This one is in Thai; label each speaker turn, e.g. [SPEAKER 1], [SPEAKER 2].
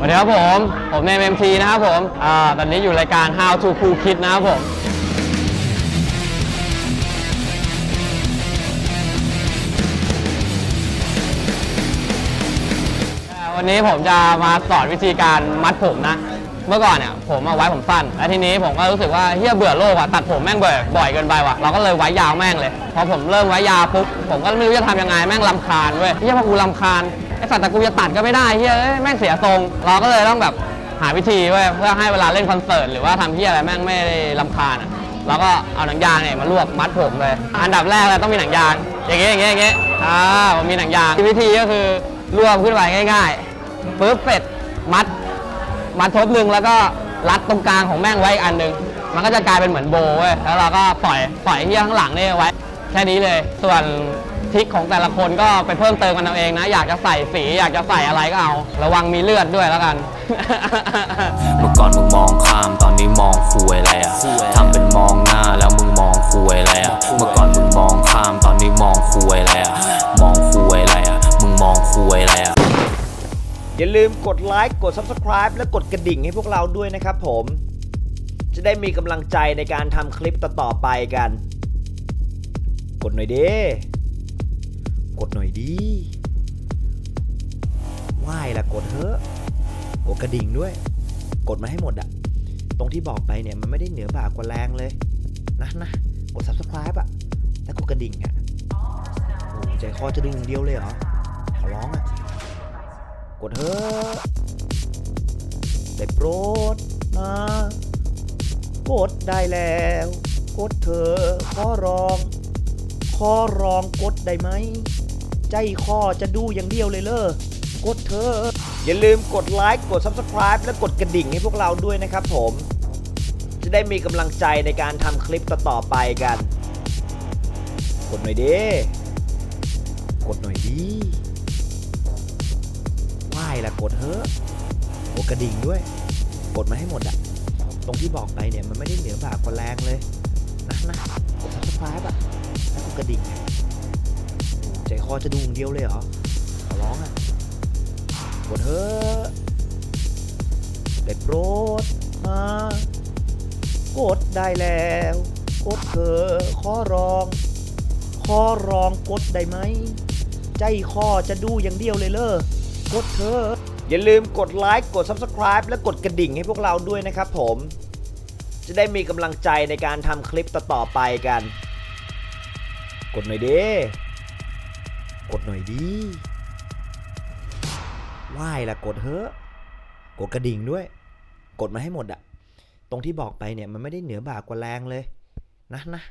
[SPEAKER 1] สวัสดีครับผม ผมเนมเอ็มทีนะครับผม อ่า ตอนนี้อยู่รายการ How to Cool Kid นะครับผม วันนี้ผมจะมาสอนวิธีการมัดผมนะ เมื่อก่อนเนี่ยผมเอาไว้ผมสั้น แล้วทีนี้ผมก็รู้สึกว่าเฮียเบื่อโลกอะตัดผมแม่งบ่อยบ่อยเกินไปว่ะ เราก็เลยไว้ยาวแม่งเลย พอผมเริ่มไว้ยาวปุ๊บ ผมก็ไม่รู้จะทำยังไงแม่งลำคาญเว้ยเฮียพอกูลำคาญ ไอ้สัตว์แต่กูจะตัดก็ไม่ได้เฮ้ยแม่งเสียทรง เราก็เลยต้องแบบหาวิธีเว้ยเพื่อให้เวลาเล่นคอนเสิร์ตหรือว่าทำเฮียอะไรแม่งไม่ได้ลำคาญอะเราก็เอาหนังยางเนี่ยมารวบมัดผมเลย อันดับแรกเลยต้องมีหนังยาง อย่างเงี้ยอย่างเงี้ยอย่างเงี้ยอ่าผมมีหนังยางวิธีก็คือรวบขึ้นไปง่ายๆปุ๊บเสร็จมัดมัดทบหนึ่งแล้วก็รัดตรงกลางของแม่งไว้อีกอันหนึ่งมันก็จะกลายเป็นเหมือนโบเว้ยแล้วเราก็ปล่อยปล่อยที่ข้างหลังนี่ไว้ แค่นี้เลย ส่วน ทริกของแต่ละคนก็ไปเพิ่มเติมกันเอาเองนะ อยากจะใส่สีอยากจะใส่อะไรก็เอา ระวังมีเลือดด้วยแล้วกัน
[SPEAKER 2] เมื่อก่อนมึงมองข้ามตอนนี้มองคุยอะไรอะทำเป็นมองหน้าแล้วมึงมองคุยอะไรอะเมื่อก่อนมึงมองข้ามตอนนี้มองคุยอะไรอะมองคุยอะไรอะมึงมองคุยอะไรอะ
[SPEAKER 3] อย่าลืมกดไลค์กด Subscribe และกดกระดิ่งให้พวกเราด้วยนะครับผม จะได้มีกำลังใจในการทำคลิปต่อๆไปกัน กดหน่อยเด้ กดหน่อยดีไหว้ละกดเถอะกดกระดิ่งด้วย กดมาให้หมดอะตรงที่บอกไปเนี่ยมันไม่ได้เหนือบ่ากว่าแรงเลยนะนะกด Subscribe อะแล้วกดกระดิ่งอะโอ้ใจคอจะดูอย่างเดียวเลยเหรอขอร้องอะกดเถอะได้โปรดมากดได้แล้ว กดเถอะขอร้อง ขอร้องกดได้ไหม ใจคอจะดูอย่างเดียวเลยเลอกดเถออย่าลืมกดไลค์กด Subscribe และกดกระดิ่งให้พวกเราด้วยนะครับผม จะได้มีกำลังใจในการทำคลิปต่อๆไปกัน กดหน่อยดิกดหน่อยดีไหว้ละกดเถอกดกระดิ่งด้วย กดมาให้หมดอะตรงที่บอกไปเนี่ยมันไม่ได้เหนือบ่ากว่าแรงเลยนะนะกด subscribe อะแล้วกดกระดิ่ง อจคอจะดูอย่างเดียวเลยเหรอขอร้องอะกดเถอะได้โปรดมากดได้แล้ว กดเถอะขอร้อง ขอร้องกดได้ไหม ใจคอจะดูอย่างเดียวเลยเลอกดเถอะอย่าลืมกดไลค์กด Subscribe และกดกระดิ่งให้พวกเราด้วยนะครับผม จะได้มีกำลังใจในการทำคลิปต่อๆไปกัน กดหน่อยดิ กดหน่อยดีไหว้ละกดเถอะกดกระดิ่งด้วย กดมาให้หมดอะตรงที่บอกไปเนี่ยมันไม่ได้เหนือบ่ากว่าแรงเลย นะนะ